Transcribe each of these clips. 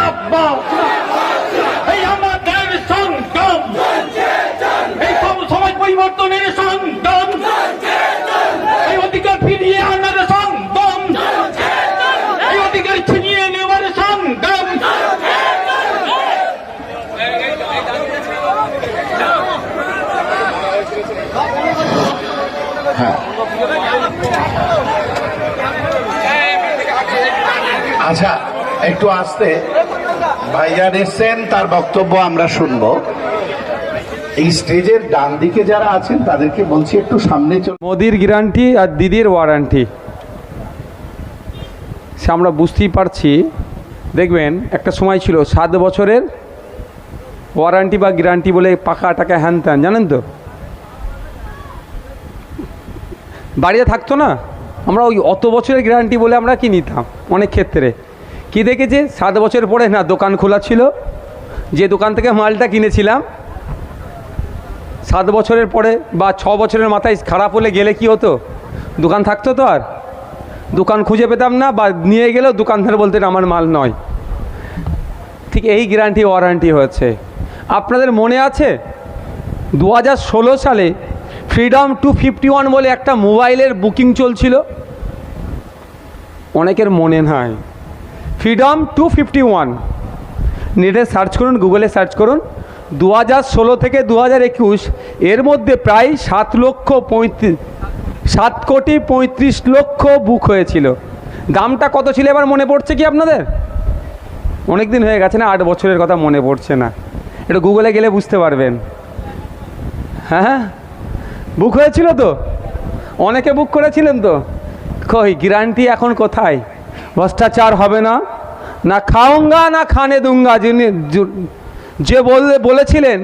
জিন্দাবাদ এই আমাদের সংগ্রাম এই সব সমাজ পরিবর্তনের সংগ্রাম এই অধিকার ফিরিয়ে আনার সংগ্রাম এই অধিকার ছিনিয়ে নেওয়ার সংগ্রাম আচ্ছা একটু আসতে ভাইজান এসছেন, তার বক্তব্য আমরা শুনব। এই স্টেজের ডান দিকে যারা আছেন, তাদেরকে বলছি একটু সামনে মোদির গ্যারান্টি আর দিদির ওয়ারান্টি। সে আমরা বুঝতেই পারছি। দেখবেন, একটা সময় ছিল, সাত বছরের ওয়ারান্টি বা গ্যারান্টি বলে পাকা টাকা হ্যান ত্যান, জানেন তো? বাড়িতে থাকতো না? আমরা ওই অত বছরের গ্যারান্টি বলে আমরা কি নিতাম? অনেক ক্ষেত্রে। কি দেখেছে? সাত বছর পরে না, দোকান খোলা ছিল। যে দোকান থেকে মালটা কিনেছিলাম, সাত বছরের পরে বা ছ বছরের মাথায় খারাপ হলে গেলে কি হতো? দোকান থাকতো তো আর। দোকান খুঁজে পেতাম না বা নিয়ে গেলেও দোকানদার বলতেন, আমার মাল নয়। ঠিক এই গ্যারান্টি ওয়ারান্টি হয়েছে। আপনাদের মনে আছে? দু হাজার ষোলো সালে ফ্রিডম টু ফিফটি ওয়ান বলে একটা মোবাইলের বুকিং চলছিল। অনেকের মনে নাই। ফ্রিডম টু ফিফটি ওয়ান নেটে সার্চ করুন, গুগলে সার্চ করুন। দু হাজার ষোলো থেকে দু হাজার একুশ, এর মধ্যে প্রায় সাত লক্ষ পঁয়ত্রিশ সাত কোটি পঁয়ত্রিশ লক্ষ বুক হয়েছিল। দামটা কত ছিল এবার মনে পড়ছে কি আপনাদের? অনেক দিন হয়ে গেছে না, আট বছরের কথা মনে পড়ছে না। এটা গুগলে গেলে বুঝতে পারবেন। হ্যাঁ বুক হয়েছিল তো? অনেকে বুক করেছিলেন তো? কই গ্যারান্টি এখন কোথায়? ভ্রষ্টাচার হবে না। না খাওঙ্গা, না খানে দুঙ্গা, যিনি যে বললে, বলেছিলেন,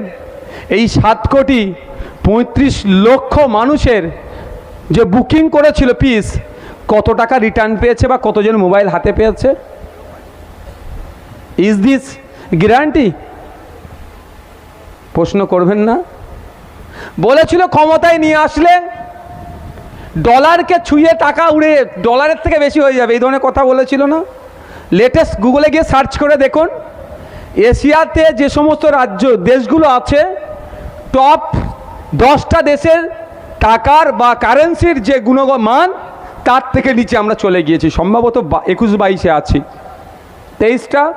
এই সাত কোটি পঁয়ত্রিশ লক্ষ মানুষের যে বুকিং করেছিল পিস, কত টাকা রিটার্ন পেয়েছে বা কতজন মোবাইল হাতে পেয়েছে? ইজ দিস গ্যারান্টি প্রশ্ন করবেন না। বলেছিল ক্ষমতায় নিয়ে আসলে ডলারকে ছুঁয়ে টাকা উড়ে ডলারের থেকে বেশি হয়ে যাবে, এই ধরনের কথা বলেছিল না? লেটেস্ট গুগলে গিয়ে সার্চ করে দেখুন, এশিয়াতে যে সমস্ত রাজ্য, দেশগুলো আছে টপ দশটা দেশের টাকার বা কারেন্সির যে গুণগত গুণমান তার থেকে নিচে আমরা চলে গিয়েছি। সম্ভবত একুশ বাইশে আছি। তেইশটা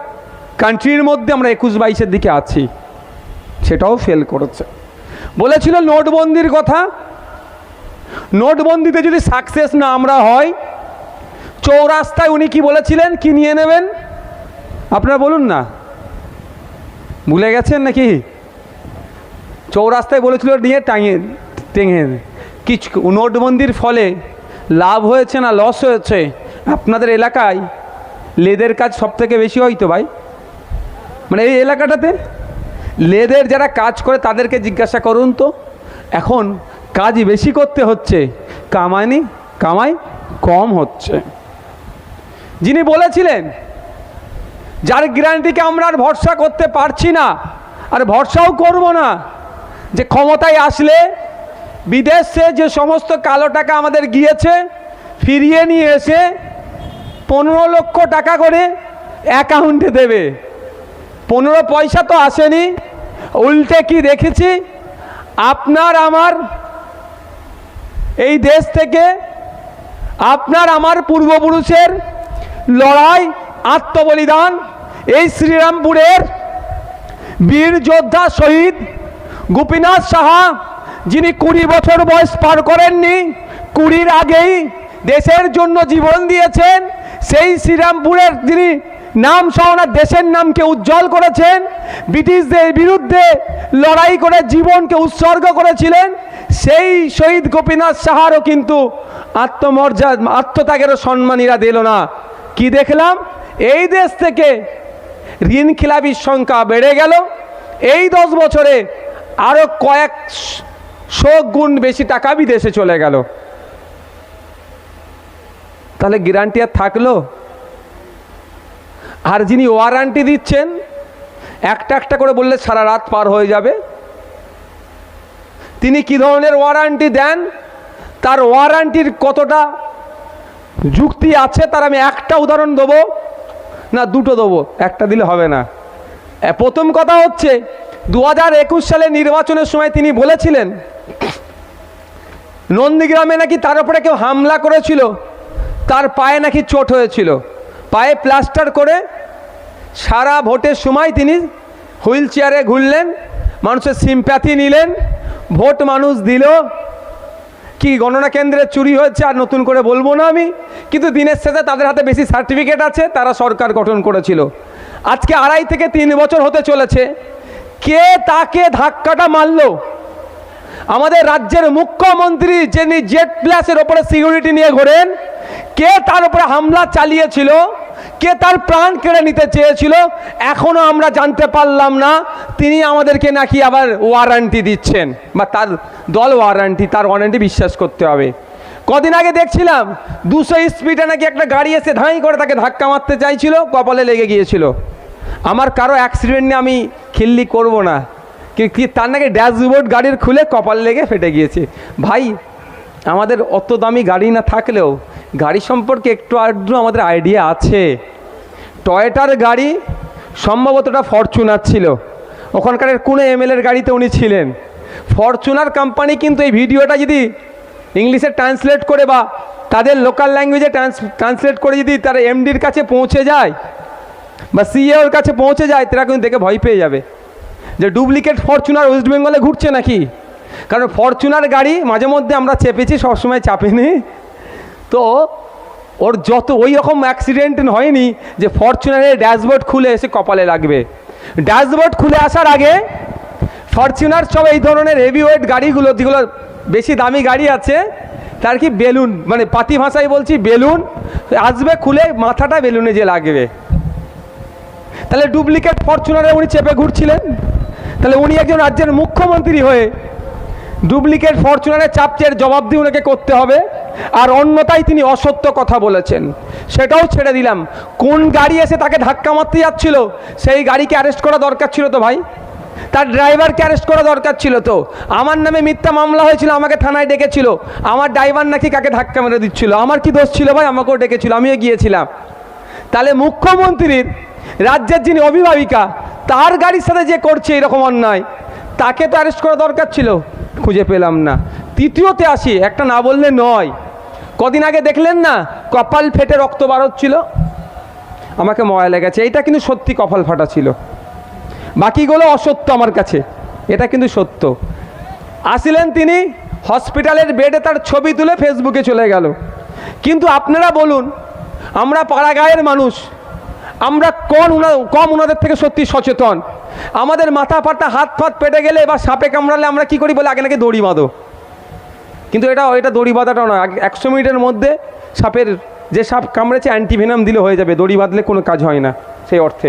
কান্ট্রির মধ্যে আমরা একুশ বাইশের দিকে আছি। সেটাও ফেল করেছে। বলেছিল নোটবন্দির কথা নোটবন্দিতে যদি সাকসেস না আমরা হয়, চৌরাস্তায় উনি কি বলেছিলেন? কি নিয়ে নেবেন? আপনারা বলুন না। ভুলে গেছেন নাকি? চৌরাস্তায় বলেছিল নিয়ে টাঙিয়ে টেঙে কিছু নোটবন্দির ফলে লাভ হয়েছে না লস হয়েছে? আপনাদের এলাকায় লেদের কাজ সব থেকে বেশি হয় তো ভাই? মানে এই এলাকাটাতে লেদের যারা কাজ করে তাদেরকে জিজ্ঞাসা করুন তো। এখন কাজ বেশি করতে হচ্ছে। কামানি কামাই কম হচ্ছে। যিনি বলেছিলেন, যার গ্যারান্টিকে আমরা আর ভরসা করতে পারছি না, আর ভরসাও করব না, যে ক্ষমতায় আসলে বিদেশে যে সমস্ত কালো টাকা আমাদের গিয়েছে, ফিরিয়ে নিয়ে এসে পনেরো লক্ষ টাকা করে অ্যাকাউন্টে দেবে। পনেরো পয়সা তো আসেনি। উল্টে কি দেখেছি? আপনার, আমার এই দেশ থেকে আপনার, আমার পূর্বপুরুষের লড়াই, আত্মবলিদান, এই শ্রীরামপুরের বীর যোদ্ধা শহীদ গোপীনাথ সাহা, যিনি কুড়ি বছর বয়স পার করেননি, কুড়ির আগেই দেশের জন্য জীবন দিয়েছেন, সেই শ্রীরামপুরের যিনি নাম সহ ওনার দেশের নামকে উজ্জ্বল করেছেন, ব্রিটিশদের বিরুদ্ধে লড়াই করে জীবনকে উৎসর্গ করেছিলেন, সেই শহীদ গোপীনাথ সাহারও কিন্তু আত্মমর্যাদা, আত্মত্যাগেরও সম্মানীরা দিল না। কি দেখলাম? এই দেশ থেকে ঋণ খিলাপির সংখ্যা বেড়ে গেল। এই দশ বছরে আরও কয়েক শো গুণ বেশি টাকা বিদেশে চলে গেল। তাহলে গ্যারান্টি আর থাকল? আর যিনি ওয়ারান্টি দিচ্ছেন, একটা একটা করে বললে সারা রাত পার হয়ে যাবে। তিনি কি ধরনের ওয়ারান্টি দেন? তার ওয়ারান্টির কতটা যুক্তি আছে তার আমি একটা উদাহরণ দেবো। না, দুটো দেবো, একটা দিলে হবে না। প্রথম কথা হচ্ছে দু হাজার একুশ সালে নির্বাচনের সময় তিনি বলেছিলেন, নন্দীগ্রামে নাকি তার উপরে কেউ হামলা করেছিল, তার পায়ে নাকি চোট হয়েছিল। পায়ে প্লাস্টার করে সারা ভোটের সময় তিনি হুইল চেয়ারে ঘুরলেন, মানুষের সিম্প্যাথি নিলেন, ভোট মানুষ দিল। কি গণনা কেন্দ্রে চুরি হয়েছে আর নতুন করে বলব না আমি, কিন্তু দিনের শেষে তাদের হাতে বেশি সার্টিফিকেট আছে, তারা সরকার গঠন করেছিল। আজকে আড়াই থেকে তিন বছর হতে চলেছে। কে তাকে ধাক্কাটা মারলো? আমাদের রাজ্যের মুখ্যমন্ত্রী যিনি জেট প্লাসের ওপরে সিকিউরিটি নিয়ে ঘোরেন, কে তার উপরে হামলা চালিয়েছিল? কে তার প্রাণ কেড়ে নিতে চেয়েছিল, এখনও আমরা জানতে পারলাম না। তিনি আমাদেরকে নাকি আবার ওয়ারান্টি দিচ্ছেন, বা তার দল ওয়ারান্টি তার ওয়ারান্টি বিশ্বাস করতে হবে। কদিন আগে দেখছিলাম, দুশো স্পিডে নাকি একটা গাড়ি এসে ধাঁই করে তাকে ধাক্কা মারতে চাইছিল, কপালে লেগে গিয়েছিল। আমার কারও অ্যাক্সিডেন্ট নিয়ে আমি খিল্লি করব না। কি তার নাকি ড্যাশবোর্ড গাড়ির খুলে কপাল লেগে ফেটে গিয়েছে। ভাই, আমাদের অত দামি গাড়ি না থাকলেও গাড়ি সম্পর্কে একটু আধটু আমাদের আইডিয়া আছে। টয়েটার গাড়ি সম্ভবত ওটা ফরচুনার ছিল। ওখানকার কোনো এমএলএর গাড়িতে উনি ছিলেন। ফরচুনার কোম্পানি কিন্তু এই ভিডিওটা যদি ইংলিশে ট্রান্সলেট করে বা তাদের লোকাল ল্যাঙ্গুয়েজে ট্রান্সলেট করে যদি তার এমডির কাছে পৌঁছে যায় বা সিএওর কাছে পৌঁছে যায়, তারা কিন্তু দেখে ভয় পেয়ে যাবে। যে ডুপ্লিকেট ফরচুনার ওয়েস্ট বেঙ্গলে ঘুরছে নাকি? কারণ ফরচুনার গাড়ি মাঝে মধ্যে আমরা চেপেছি, সবসময় চাপিনি। তো ওর যত ওই রকম অ্যাক্সিডেন্ট হয়নি যে ফরচুনারের ড্যাশবোর্ড খুলে এসে কপালে লাগবে। ড্যাশবোর্ড খুলে আসার আগে ফরচুনার সব এই ধরনের হেভি ওয়েট গাড়িগুলো, যেগুলো বেশি দামি গাড়ি আছে, তার কি বেলুন মানে পাতি ভাষায় বলছি, বেলুন আসবে খুলে মাথাটা বেলুনে যে লাগবে। তাহলে ডুপ্লিকেট ফরচুনারে উনি চেপে ঘুরছিলেন। তাহলে উনি একজন রাজ্যের মুখ্যমন্ত্রী হয়ে ডুপ্লিকেট ফরচুনারের চাপচের জবাব দিয়ে ওনাকে করতে হবে। আর অন্যতায় তিনি অসত্য কথা বলেছেন। সেটাও ছেড়ে দিলাম। কোন গাড়ি এসে তাকে ধাক্কা মারতে যাচ্ছিল? সেই গাড়িকে অ্যারেস্ট করা দরকার ছিল তো ভাই? তার ড্রাইভারকে অ্যারেস্ট করা দরকার ছিল তো। আমার নামে মিথ্যা মামলা হয়েছিল, আমাকে থানায় ডেকেছিল। আমার ড্রাইভার নাকি কাকে ধাক্কা মেরে দিচ্ছিল? আমার কি দোষ ছিল ভাই? আমাকেও ডেকেছিল, আমিও গিয়েছিলাম। তাহলে মুখ্যমন্ত্রীর, রাজ্যের যিনি অভিভাবিকা, তার গাড়ির সাথে যে করছে এরকম অন্যায়, তাকে তো অ্যারেস্ট করা দরকার ছিল? খুঁজে পেলাম না। তৃতীয়তে আসি, একটা না বললে নয়। কদিন আগে দেখলেন না, কপাল ফেটে রক্ত বার হচ্ছিল আমাকে ময়া লেগেছে এটা কিন্তু সত্যি কপাল ফাটা ছিল। বাকিগুলো অসত্য আমার কাছে, এটা কিন্তু সত্য। আসিলেন তিনি, হসপিটালের বেডে তার ছবি তুলে ফেসবুকে চলে গেল। কিন্তু আপনারা বলুন, আমরা পাড়াগাঁয়ের মানুষ, আমরা কোন কম ওনাদের থেকে সত্যি সচেতন? আমাদের মাথা ফাটা, হাত ফাত পেটে গেলে বা সাপে কামড়ালে আমরা কি করি বলে আগে নাকি দড়ি বাঁধো? কিন্তু এটা এটা দড়ি বাঁধাটাও আগে একশো মিনিটের মধ্যে সাপের যে সাপ কামড়েছে, অ্যান্টিভেনাম দিলে হয়ে যাবে। দড়ি বাঁধলে কোনো কাজ হয় না সেই অর্থে।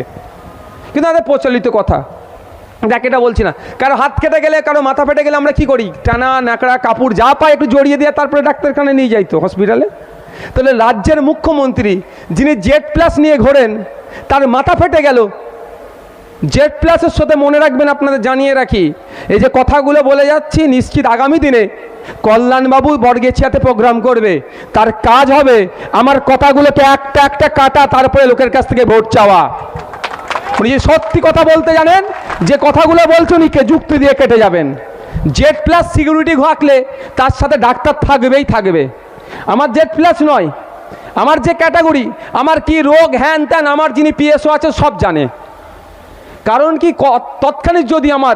কিন্তু আমাদের প্রচলিত কথা। দেখ, এটা বলছি না। কারও হাত কেটে গেলে, কারও মাথা ফেটে গেলে আমরা কি করি? টানা, ন্যাকড়া, কাপড়, যা পায় একটু জড়িয়ে দিয়ে তারপরে ডাক্তারখানায় নিয়ে যাই তো হসপিটালে তাহলে রাজ্যের মুখ্যমন্ত্রী, যিনি জেড প্লাস নিয়ে ঘোরেন, তার মাথা ফেটে গেল জেড প্লাসের সাথে মনে রাখবেন আপনাদের, জানিয়ে রাখি। এই যে কথাগুলো বলে যাচ্ছি, নিশ্চিত আগামী দিনে কল্যাণবাবু বর্গেছিয়াতে প্রোগ্রাম করবে। তার কাজ হবে আমার কথাগুলোকে একটা একটা কাটা, তারপরে লোকের কাছ থেকে ভোট চাওয়া। উনি যে সত্যি কথা বলতে জানেন, যে কথাগুলো বলছেন উনি যুক্তি দিয়ে কেটে যাবেন। জেড প্লাস সিকিউরিটি ঘাকলে তার সাথে ডাক্তার থাকবেই থাকবে। আমার জেড প্লাস নয়, আমার যে ক্যাটাগরি, আমার কি রোগ, হ্যান ত্যান, আমার যিনি পিএসও আছে সব জানে। কারণ কি তৎক্ষণিক যদি আমার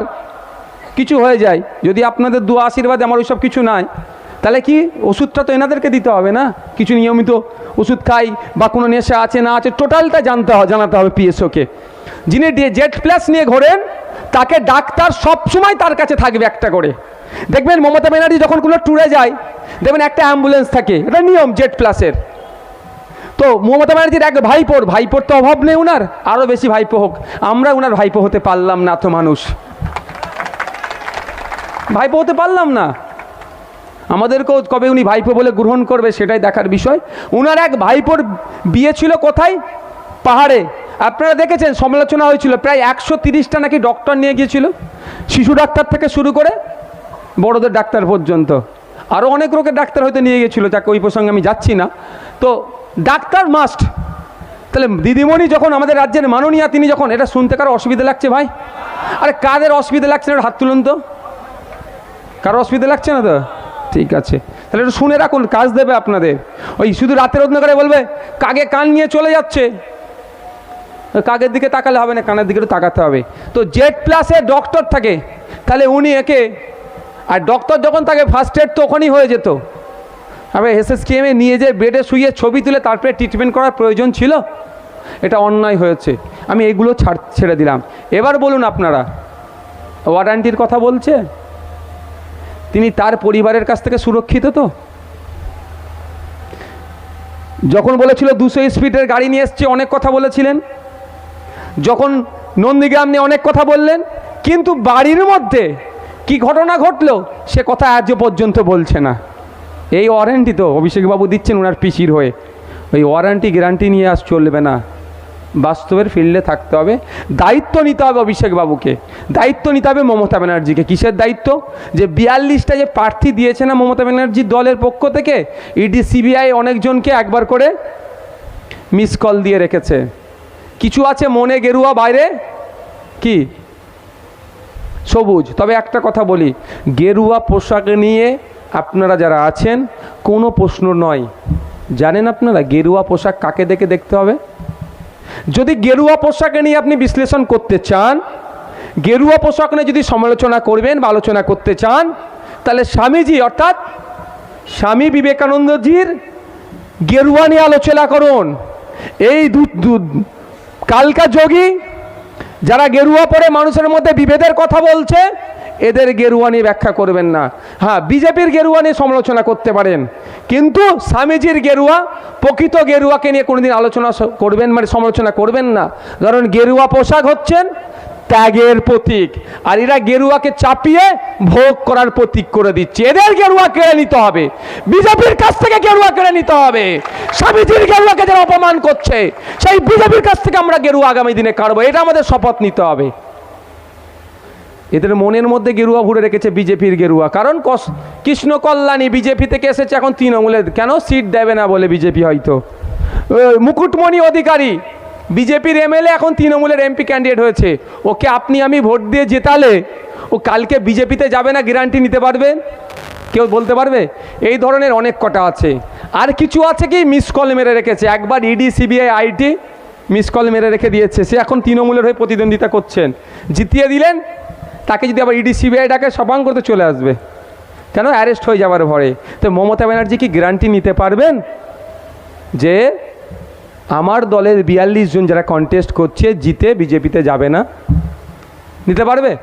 কিছু হয়ে যায়, যদি আপনাদের দু আশীর্বাদে আমার ওইসব কিছু নাই, তাহলে কি ওষুধটা তো এনাদেরকে দিতে হবে না? কিছু নিয়মিত ওষুধ খাই বা কোনো নেশা আছে না আছে, টোটালটা জানতে হবে জানাতে হবে পিএসওকে যিনি জেড প্লাস নিয়ে ঘোরেন, তাকে ডাক্তার সবসময় তার কাছে থাকবে একটা করে। দেখবেন মমতা ব্যানার্জি যখন কোনো ট্যুরে যায়, দেখবেন একটা অ্যাম্বুলেন্স থাকে, এটা নিয়ম জেড প্লাসের। তো মমতা ব্যানার্জির এক ভাইপোর ভাইপোর তো অভাব নেই উনার আরও বেশি ভাইপো হোক। আমরা উনার ভাইপো হতে পারলাম না তো মানুষ। ভাইপো হতে পারলাম না। আমাদেরকেও কবে উনি ভাইপো বলে গ্রহণ করবে সেটাই দেখার বিষয়। উনার এক ভাইপোর বিয়ে ছিল কোথায়? পাহাড়ে। আপনারা দেখেছেন, সমালোচনা হয়েছিল, প্রায় একশো তিরিশটা নাকি ডক্টর নিয়ে গিয়েছিল, শিশু ডাক্তার থেকে শুরু করে বড়দের ডাক্তার পর্যন্ত। আরও অনেক রোগের ডাক্তার হয়তো নিয়ে গেছিল যাকে ওই প্রসঙ্গে আমি যাচ্ছি না। তো ডাক্তার মাস্ট তাহলে দিদিমণি যখন আমাদের রাজ্যের মাননীয়া, তিনি যখন এটা শুনতে কারও অসুবিধা লাগছে ভাই? আরে কাদের অসুবিধা লাগছে না হাত তুলুন তো। কারও অসুবিধা লাগছে না তো? ঠিক আছে। তাহলে একটু শুনে রাখুন, কাজ দেবে আপনাদের। ওই শুধু রাতের অন্ধকারে বলবে কাগে কান নিয়ে চলে যাচ্ছে? কাগের দিকে তাকালে হবে না, কানের দিকে তাকাতে হবে। তো জেড প্লাসে ডক্টর থাকে। তাহলে উনি একে আর ডক্টর যখন থাকে ফার্স্ট এড তো ওখানেই হয়ে যেত। আবার এসএসকেএমে নিয়ে যে বেডে শুয়ে ছবি তুলে তারপরে ট্রিটমেন্ট করার প্রয়োজন ছিল? এটা অন্যায় হয়েছে। আমি এগুলো ছাড় ছেড়ে দিলাম। এবার বলুন আপনারা, ওয়ারান্টির কথা বলছে? তিনি তার পরিবারের কাছ থেকে সুরক্ষিত তো? যখন বলেছিল দুশো স্পিডের গাড়ি নিয়ে এসছে, অনেক কথা বলেছিলেন। যখন নন্দীগ্রাম নিয়ে অনেক কথা বললেন, কিন্তু বাড়ির মধ্যে কি ঘটনা ঘটলো, সে কথা আজও পর্যন্ত বলছে না। এই ওয়ারেন্টি তো অভিষেকবাবু দিচ্ছেন ওনার পিসির হয়ে। ওই ওয়ারেন্টি গ্যারান্টি নিয়ে আস চলবে না। বাস্তবের ফিল্ডে থাকতে হবে। দায়িত্ব নিতে হবে অভিষেকবাবুকে। দায়িত্ব নিতে হবে মমতা ব্যানার্জিকে। কিসের দায়িত্ব? যে বিয়াল্লিশটা যে প্রার্থী দিয়েছে না মমতা ব্যানার্জির দলের পক্ষ থেকে ইডি সিবিআই অনেকজনকে একবার করে মিস কল দিয়ে রেখেছে। কিছু আছে মনে গেরুয়া বাইরে? কি? সবুজ। তবে একটা কথা বলি। গেরুয়া পোশাক নিয়ে আপনারা যারা আছেন, কোনো প্রশ্ন নয়। জানেন আপনারা গেরুয়া পোশাক কাকে দেখে দেখতে হবে? যদি গেরুয়া পোশাকে নিয়ে আপনি বিশ্লেষণ করতে চান, গেরুয়া পোশাক নিয়ে যদি সমালোচনা করবেন বা আলোচনা করতে চান, তাহলে স্বামীজি অর্থাৎ স্বামী বিবেকানন্দজির গেরুয়া নিয়ে আলোচনা করুন। এই কালকা যোগী যারা গেরুয়া পরে মানুষের মধ্যে বিভেদের কথা বলছে, এদের গেরুয়া নিয়ে ব্যাখ্যা করবেন না। হ্যাঁ বিজেপির গেরুয়া নিয়ে সমালোচনা করতে পারেন। কিন্তু স্বামীজির গেরুয়া, প্রকৃত গেরুয়াকে নিয়ে কোনোদিন আলোচনা করবেন মানে সমালোচনা করবেন না। কারণ গেরুয়া পোশাক হচ্ছেন ত্যাগের প্রতীক। আর এরা গেরুয়াকে চাপিয়ে ভোগ করার প্রতীক করে দিচ্ছে। এদের গেরুয়া কেড়ে নিতে হবে। বিজেপির কাছ থেকে গেরুয়া কেড়ে নিতে হবে। স্বামীজির গেরুয়াকে যারা অপমান করছে, সেই বিজেপির কাছ থেকে আমরা গেরুয়া আগামী দিনে কাটবো এটা আমাদের শপথ নিতে হবে। এদের মনের মধ্যে গেরুয়া ভরে রেখেছে বিজেপির গেরুয়া। কারণ কৃষ্ণ কল্যাণী বিজেপি থেকে এসেছে এখন তৃণমূলের। কেন? সিট দেবে না বলে বিজেপি হয়তো। মুকুটমণি অধিকারী বিজেপির এমএলএ এখন তৃণমূলের এমপি ক্যান্ডিডেট হয়েছে। ওকে আপনি আমি ভোট দিয়ে জেতালে ও কালকে বিজেপিতে যাবে না গ্যারান্টি নিতে পারবেন কেউ বলতে পারবে? এই ধরনের অনেক কটা আছে। আর কিছু আছে কি? মিস কল মেরে রেখেছে। একবার ED CBI IT miss call মেরে রেখে দিয়েছে। সে এখন তৃণমূলের হয়ে প্রতিদ্বন্দ্বিতা করছেন। জিতিয়ে দিলেন, তাকে যদি আবার ইডি সিবিআই ডাকে, সবাং করতে চলে আসবে। কেন? অ্যারেস্ট হয়ে যাবার ভরে তো মমতা ব্যানার্জি কি গ্যারান্টি নিতে পারবেন? যে আমার দলের বিয়াল্লিশ জন যারা কন্টেস্ট করছে, জিতে বিজেপিতে যাবে না। নিতে পারবে?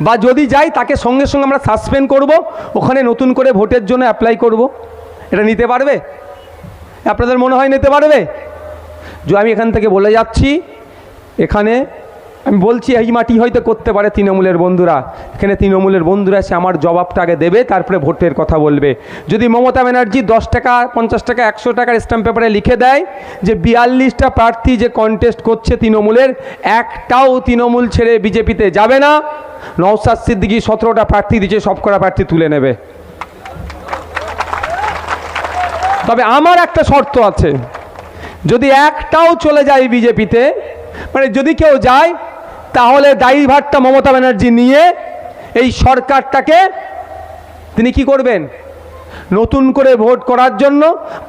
বা যদি যাই, তাকে সঙ্গে সঙ্গে আমরা সাসপেন্ড করব, ওখানে নতুন করে ভোটের জন্য অ্যাপ্লাই করব। এটা নিতে পারবে? আপনাদের মনে হয় নিতে পারবে? যে, আমি এখান থেকে বলে যাচ্ছি, এখানে আমি বলছি, এই মাটি হয়তো করতে পারে তৃণমূলের বন্ধুরা। এখানে তৃণমূলের বন্ধুরা এসে আমার জবাবটা আগে দেবে, তারপরে ভোটের কথা বলবে। যদি মমতা ব্যানার্জি দশ টাকা, পঞ্চাশ টাকা, একশো টাকার স্ট্যাম্প পেপারে লিখে দেয় যে বিয়াল্লিশটা প্রার্থী যে কন্টেস্ট করছে তৃণমূলের, একটাও তৃণমূল ছেড়ে বিজেপিতে যাবে না। নওসাদ সিদ্দিকি সতেরোটা প্রার্থী দিচ্ছে সব করা প্রার্থী তুলে নেবে। তবে আমার একটা শর্ত আছে। যদি একটাও চলে যায় বিজেপিতে মানে যদি কেউ যায় তাহলে দায়ীভারটা মমতা ব্যানার্জি নিয়ে এই সরকারটাকে তিনি কি করবেন? নতুন করে ভোট করার জন্য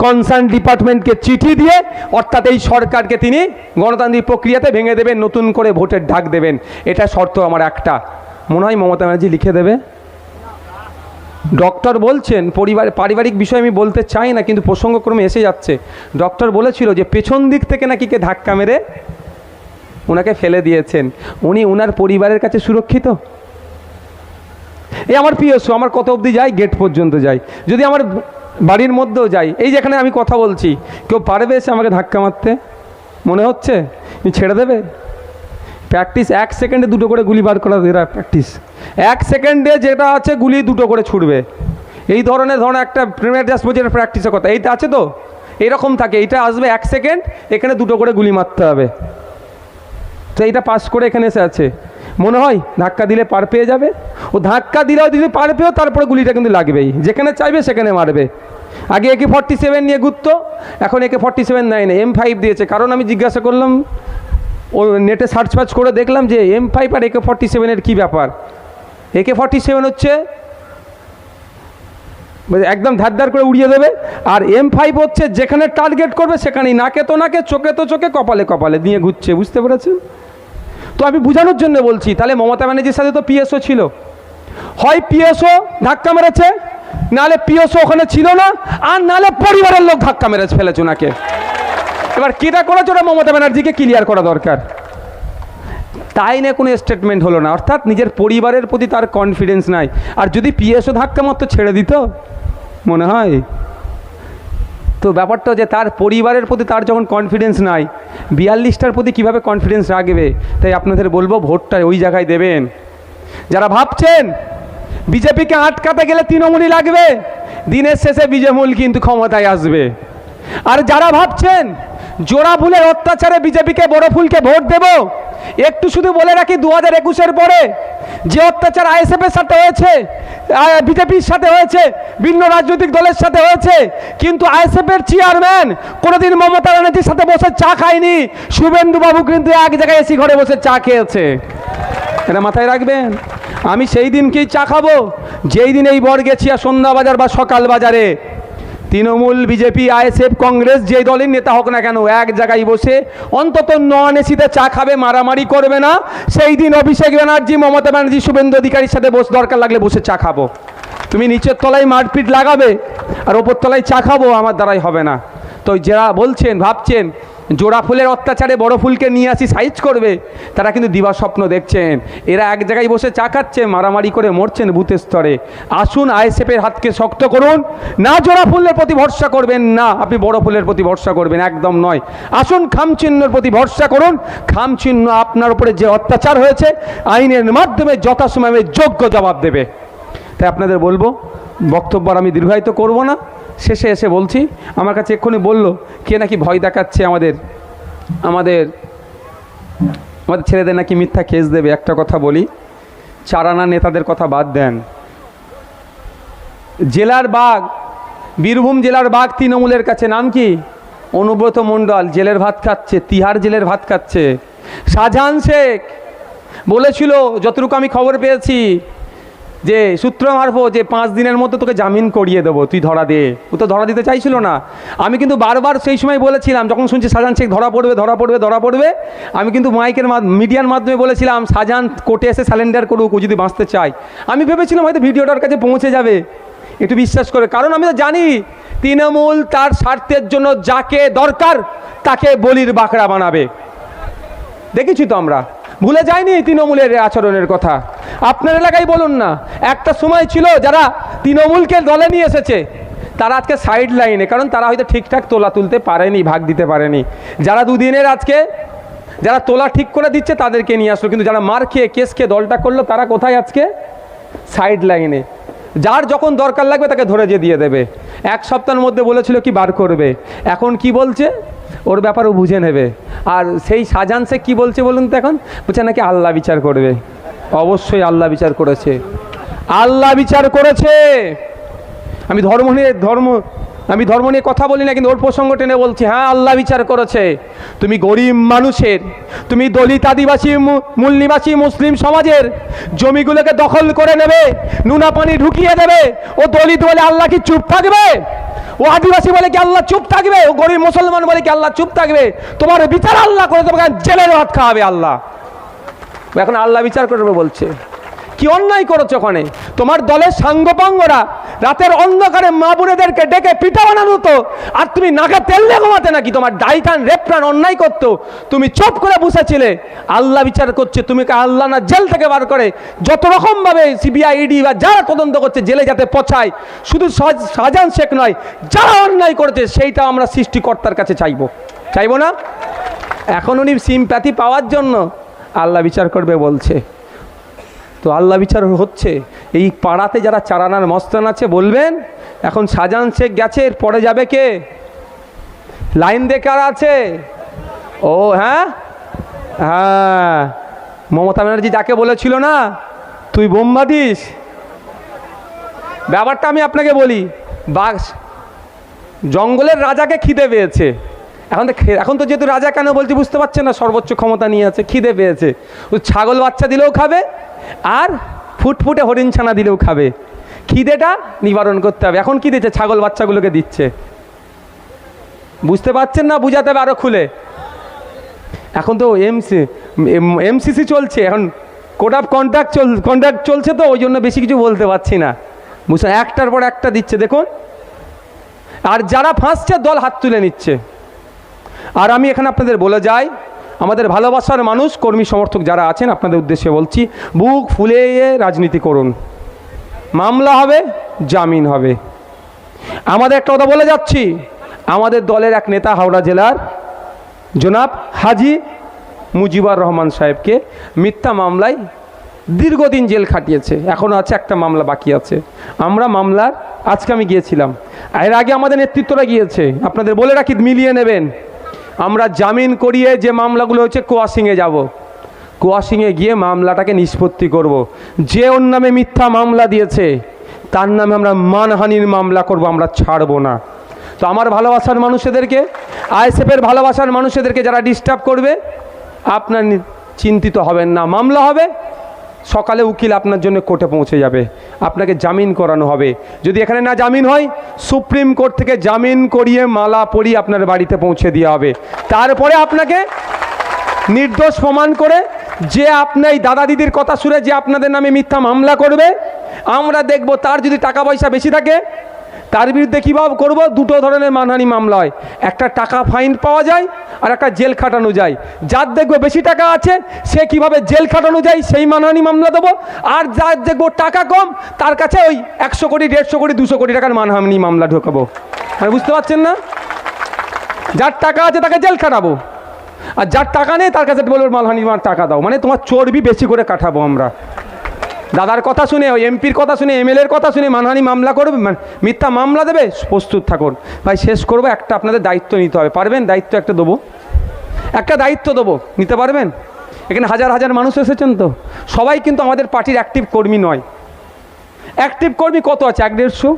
কনসার্ন ডিপার্টমেন্টকে চিঠি দিয়ে অর্থাৎ এই সরকারকে তিনি গণতান্ত্রিক প্রক্রিয়াতে ভেঙে দেবেন, নতুন করে ভোটের ডাক দেবেন। এটা শর্ত আমার একটা। মনে হয় মমতা ব্যানার্জি লিখে দেবে? ডক্টর বলছেন, পরিবার, পারিবারিক বিষয় আমি বলতে চাই না, কিন্তু প্রসঙ্গক্রমে এসে যাচ্ছে। ডক্টর বলেছিল যে পেছন দিক থেকে নাকি কে ধাক্কা মেরে ওনাকে ফেলে দিয়েছেন। উনি ওনার পরিবারের কাছে সুরক্ষিত? এই আমার পিএসও আমার কত অবধি যাই গেট পর্যন্ত যাই। যদি আমার বাড়ির মধ্যেও যাই, এই যেখানে আমি কথা বলছি, কেউ পারবে এসে আমাকে ধাক্কা মারতে? মনে হচ্ছে? ছেড়ে দেবে? প্র্যাকটিস এক সেকেন্ডে দুটো করে গুলি বার করা এরা প্র্যাকটিস এক সেকেন্ডে যেটা আছে, গুলি দুটো করে ছুটবে এই ধরনের ধরনের একটা প্রিমিয়ার জাস্ট বোঝের প্র্যাকটিসের কথা। এইটা আছে তো? এরকম থাকে, এইটা আসবে এক সেকেন্ড এখানে দুটো করে গুলি মারতে হবে। তো এইটা পাস করে এখানে এসে আছে। মনে হয় ধাক্কা দিলে পার পেয়ে যাবে। ও ধাক্কা দিলেও যদি পার পেয়েও তারপরে গুলিটা কিন্তু লাগবেই। যেখানে চাইবে সেখানে মারবে। আগে একে ফর্টি সেভেন নিয়ে ঘুরত এখন একে ফর্টি সেভেন নেয় না। এম ফাইভ দিয়েছে। কারণ আমি জিজ্ঞাসা করলাম, ও নেটে সার্চ ফার্চ করে দেখলাম যে এম ফাইভ আর একে ফর্টি সেভেনের কী ব্যাপার? একে ফর্টি সেভেন হচ্ছে একদম ধার করে উড়িয়ে দেবে। আর এম ফাইভ হচ্ছে, যেখানে টার্গেট করবে, সেখানেই নাকে তো নাকে, চোখে তো চোখে, কপালে কপালে দিয়ে ঘুরছে, বুঝতে পেরেছেন? তো আমি বোঝানোর জন্য বলছি, তাহলে মমতা ব্যানার্জির সাথে তো পিএসও ছিল। হয় পিএসও ধাক্কা মেরেছে নালে পিএসও ওখানে ছিল না, আর নালে পরিবারের লোক ধাক্কা মেরেছে, ফেলেছে ওনাকে। এবার কেটা করেছে ওটা মমতা ব্যানার্জিকে ক্লিয়ার করা দরকার? তাই না কোনো স্টেটমেন্ট হলো না। অর্থাৎ নিজের পরিবারের প্রতি তার কনফিডেন্স নাই। আর যদি পিএসও ধাক্কা মাত্র ছেড়ে দিত? মনে হয়? তো ব্যাপারটা যে তার পরিবারের প্রতি তার যখন কনফিডেন্স নাই, বিয়াল্লিশটার প্রতি কীভাবে কনফিডেন্স রাখবে? তাই আপনাদের বলব, ভোটটা ওই জায়গায় দেবেন। যারা ভাবছেন, বিজেপিকে আটকাতে গেলে তৃণমূলই লাগবে, দিনের শেষে বিজেমূল কিন্তু ক্ষমতায় আসবে। আর যারা ভাবছেন জোড়া ফুলের অত্যাচারে বিজেপিকে বড় ফুলকে ভোট দেব। একটু শুধু বলে রাখি দু হাজার একুশের পরে যে অত্যাচার আইএসএফের সাথে হয়েছে বিজেপির সাথে হয়েছে, ভিন্ন রাজনৈতিক দলের সাথে হয়েছে, কিন্তু আইএসএফের চেয়ারম্যান কোনোদিন মমতা ব্যানার্জির সাথে বসে চা খায়নি। শুভেন্দুবাবু কিন্তু এক জায়গায় এসি ঘরে বসে চা খেয়েছে। এটা মাথায় রাখবেন, আমি সেই দিনকেই চা খাব, যেই দিন এই বর্গেছিয়া সন্ধ্যা বাজার বা সকাল বাজারে। তৃণমূল বিজেপি, আইএসএফ, কংগ্রেস যে দলের নেতা হোক না কেন, এক জায়গায় বসে অন্তত নন এসিতে চা খাবে, মারামারি করবে না। সেই দিন অভিষেক ব্যানার্জি, মমতা ব্যানার্জি, শুভেন্দু অধিকারীর সাথে বসে, দরকার লাগলে বসে চা খাব। তুমি নিচের তলায় মারপিট লাগাবে, আর ওপর তলায় চা খাব, আমার দ্বারাই হবে না। তো যারা বলছেন, ভাবছেন জোড়া ফুলের অত্যাচারে বড় ফুলকে নিয়ে আসি, সাইজ করবে। তারা কিন্তু দিবা স্বপ্ন দেখছেন। এরা এক জায়গায় বসে চা খাচ্ছে, মারামারি করে মরছেন বুথের স্তরে। আসুন আইএসএফের হাতকে শক্ত করুন। না জোড়া ফুলের প্রতি ভরসা করবেন না, আপনি বড় ফুলের প্রতি ভরসা করবেন, একদম নয়। আসুন খামচিহ্নের প্রতি ভরসা করুন। খামচিহ্ন আপনার উপরে যে অত্যাচার হয়েছে, আইনের মাধ্যমে যথাসময়ে যোগ্য জবাব দেবে। তাই আপনাদের বলব, বক্তব্য আর আমি দীর্ঘায়িত করব না। শেষে এসে বলছি, আমার কাছে এক্ষুনি বলল, কে নাকি ভয় দেখাচ্ছে আমাদের আমাদের আমাদের ছেলেদের নাকি মিথ্যা কেস দেবে, একটা কথা বলি। চারানা নেতাদের কথা বাদ দেন। জেলার বাঘ, বীরভূম জেলার বাঘ তৃণমূলের কাছে নাম কি? অনুব্রত মণ্ডল, জেলের ভাত খাচ্ছে, তিহার জেলের ভাত খাচ্ছে। শাহজাহান শেখ বলেছিল, যতটুকু আমি খবর পেয়েছি যে সূত্র মারফো যে পাঁচ দিনের মধ্যে তোকে জামিন করিয়ে দেবো, তুই ধরা দে। ও তো ধরা দিতে চাইছিল না। আমি কিন্তু বারবার সেই সময় বলেছিলাম, যখন শুনছি শাহজাহান শেখ ধরা পড়বে ধরা পড়বে ধরা পড়বে, আমি কিন্তু মাইকের মিডিয়ার মাধ্যমে বলেছিলাম, সাজান কোর্টে এসে স্যালেন্ডার করুক, ও যদি বাঁচতে চায়। আমি ভেবেছিলাম হয়তো ভিডিওটার কাছে পৌঁছে যাবে। একটু বিশ্বাস করে, কারণ আমি তো জানি, তৃণমূল তার স্বার্থের জন্য যাকে দরকার, তাকে বলির বাঁকড়া বানাবে। দেখেছি তো আমরা। ভুলে যায়নি তৃণমূলের আচরণের কথা। আপনার এলাকায় বলুন না, একটা সময় ছিল যারা তৃণমূলকে দলে নিয়ে এসেছে, তারা আজকে সাইড লাইনে কারণ তারা হয়তো ঠিকঠাক তোলা তুলতে পারেনি, ভাগ দিতে পারেনি। যারা দুদিনের আজকে, যারা তোলা ঠিক করে দিচ্ছে, তাদেরকে নিয়ে আসলো। কিন্তু যারা মার খেয়ে, কেস খেয়ে দলটা করল, তারা কোথায় আজকে? সাইড লাইনে যার যখন দরকার লাগবে, তাকে ধরে যে দিয়ে দেবে। এক সপ্তাহের মধ্যে বলেছিল কি বার করবে। এখন কি বলছে? ওর ব্যাপারও বুঝে নেবে। আর সেই শাহজাহান শেখ কী বলছে বলুন তো এখন? বলছে নাকি আল্লাহ বিচার করবে। অবশ্যই আল্লাহ বিচার করেছে। আল্লাহ বিচার করেছে। আমি ধর্ম নিয়ে ধর্ম আমি ধর্ম নিয়ে কথা বলি না, কিন্তু ওর প্রসঙ্গ টেনে বলছি হ্যাঁ আল্লাহ বিচার করেছে। তুমি গরিব মানুষের, তুমি দলিত আদিবাসী মূল নিবাসী মুসলিম সমাজের জমিগুলোকে দখল করে নেবে, নুনা পানি ঢুকিয়ে দেবে, ও দলিত বলে আল্লাহ কি চুপ থাকবে? ও আদিবাসী বলে কি আল্লাহ চুপ থাকবে? ও গরিব মুসলমান বলে কি আল্লাহ চুপ থাকবে? তোমার বিচার আল্লাহ করে তোমাকে জেলের ভাত খাওয়াবে আল্লাহ। এখন আল্লাহ বিচার করবে বলছে। কি অন্যায় করেছ ওখানে? তোমার দলের সাঙ্গপাঙ্গরা রাতের অন্ধকারে মা বোনেদেরকে ডেকে পিঠা বানানো তো। আর তুমি নাকে তেল দিয়ে ঘুমাতে নাকি? তোমার ডাইটান রেপ্রান অন্যায় করতো। তুমি চুপ করে বসেছিলে। আল্লাহ বিচার করছে, তুমি কে আল্লাহ না, জেল থেকে বার করে। যত রকম ভাবে সিবিআই, ইডি বা যারা তদন্ত করছে, জেলে যাতে পছায় শুধু শাহ- শাহজাহান শেখ নয়, যারা অন্যায় করেছে, সেইটা আমরা সৃষ্টিকর্তার কাছে চাইব। চাইব না? এখন উনি সিমপ্যাথি পাওয়ার জন্য আল্লাহ বিচার করবে বলছে। তো আল্লাহ বিচার হচ্ছে। এই পাড়াতে যারা চারানার মস্তান আছে, বলবেন, এখন শাহজাহান শেখ গেছে পরে যাবে কে? লাইন দেখার আছে? ও হ্যাঁ? হ্যাঁ। মমতা ব্যানার্জি যাকে বলেছিল না, তুই বোম্বা দিস। ব্যাপারটা আমি আপনাকে বলি, বাঘ জঙ্গলের রাজাকে খিদে পেয়েছে। এখন তো এখন তো যেহেতু রাজা কেন বলছি বুঝতে পারছেন না, সর্বোচ্চ ক্ষমতা নিয়ে আছে, খিদে পেয়েছে। ও ছাগল বাচ্চা দিলেও খাবে আর ফুটফুটে হরিণ ছানা দিলেও খাবে। খিদেটা নিবারণ করতে হবে। এখন কি দিচ্ছে? ছাগল বাচ্চাগুলোকে দিচ্ছে। বুঝতে পারছেন না? বুঝাতে হবে আরও খুলে। এখন তো এমসি এমসিসি চলছে। এখন কোড অফ কন্ট্রাক্ট চল কন্ট্রাক্ট চলছে তো, ওই জন্য বেশি কিছু বলতে পারছি না। বুঝছেন? একটার পর একটা দিচ্ছে, দেখুন। আর যারা ফাঁসছে, দল হাত তুলে নিচ্ছে। আর আমি এখানে আপনাদের বলে যাই আমাদের ভালোবাসার মানুষ, কর্মী সমর্থক যারা আছেন, আপনাদের উদ্দেশ্যে বলছি, বুক ফুলিয়ে রাজনীতি করুন। মামলা হবে, জামিন হবে। আমাদের একটা কথা বলে যাচ্ছি। আমাদের দলের এক নেতা হাওড়া জেলার, জনাব হাজি মুজিবুর রহমান সাহেবকে মিথ্যা মামলায় দীর্ঘদিন জেল খাটিয়েছে। এখনও আছে, একটা মামলা বাকি আছে। আমরা মামলার, আজকে আমি গিয়েছিলাম। এর আগে আমাদের নেতৃত্বরা গিয়েছে। আপনাদের বলে রাখি, মিলিয়ে নেবেন। আমরা জামিন করিয়ে যে মামলাগুলো হচ্ছে কোয়াশিংয়ে যাব। কোয়াশিংয়ে গিয়ে মামলাটাকে নিষ্পত্তি করব। যে ওর নামে মিথ্যা মামলা দিয়েছে, তার নামে আমরা মানহানির মামলা করব, আমরা ছাড়বো না। তো আমার ভালোবাসার মানুষদেরকে, আইএসএফের ভালোবাসার মানুষদেরকে যারা ডিস্টার্ব করবে, আপনার চিন্তিত হবেন না। মামলা হবে, সকালে উকিল আপনার জন্য কোর্টে পৌঁছে যাবে। আপনাকে জামিন করানো হবে। যদি এখানে না জামিন হয়, সুপ্রিম কোর্ট থেকে জামিন করিয়ে মালা পরিয়ে আপনার বাড়িতে পৌঁছে দেওয়া হবে। তারপরে আপনাকে নির্দোষ প্রমাণ করে যে আপনার এই দাদা দিদির কথা শুনে যে আপনাদের নামে মিথ্যা মামলা করবে, আমরা দেখব তার যদি টাকা পয়সা বেশি থাকে তার বিরুদ্ধে কীভাবে করব? দুটো ধরনের মানহানি মামলা হয়। একটা টাকা ফাইন পাওয়া যায় আর একটা জেল খাটানো যায়। যার দেখব বেশি টাকা আছে, সে কীভাবে জেল খাটানো যায় সেই মানহানি মামলা দেবো। আর যার দেখব টাকা কম, তার কাছে ওই একশো কোটি, দেড়শো কোটি, দুশো কোটি টাকার মানহানি মামলা ঢোকাবো। মানে বুঝতে পারছেন না? যার টাকা আছে তাকে জেল খাটাবো। আর যার টাকা নেই, তার কাছে বলব মালহানি মার টাকা দাও। মানে তোমার চর্বি বেশি করে কাটাবো আমরা। দাদার কথা শুনে, ওই এমপির কথা শুনে, এমএলএর কথা শুনে মানহানি মামলা করবে মানে মিথ্যা মামলা দেবে? প্রস্তুত থাকুন। ভাই, শেষ করব, একটা আপনাদের দায়িত্ব নিতে হবে। পারবেন? দায়িত্ব একটা দেবো। একটা দায়িত্ব দেবো। নিতে পারবেন? এখানে হাজার হাজার মানুষ এসেছেন তো। সবাই কিন্তু আমাদের পার্টির অ্যাক্টিভ কর্মী নয়। অ্যাক্টিভ কর্মী কত আছে? এক দেড়শো?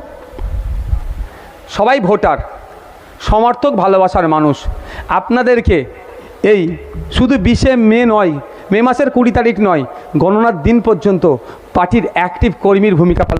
সবাই ভোটার। সমর্থক, ভালোবাসার মানুষ। আপনাদেরকে এই শুধু বিশে মে নয়, মে মাসের কুড়ি তারিখ নয়, গণনার দিন পর্যন্ত পার্টির অ্যাক্টিভ কর্মীর ভূমিকা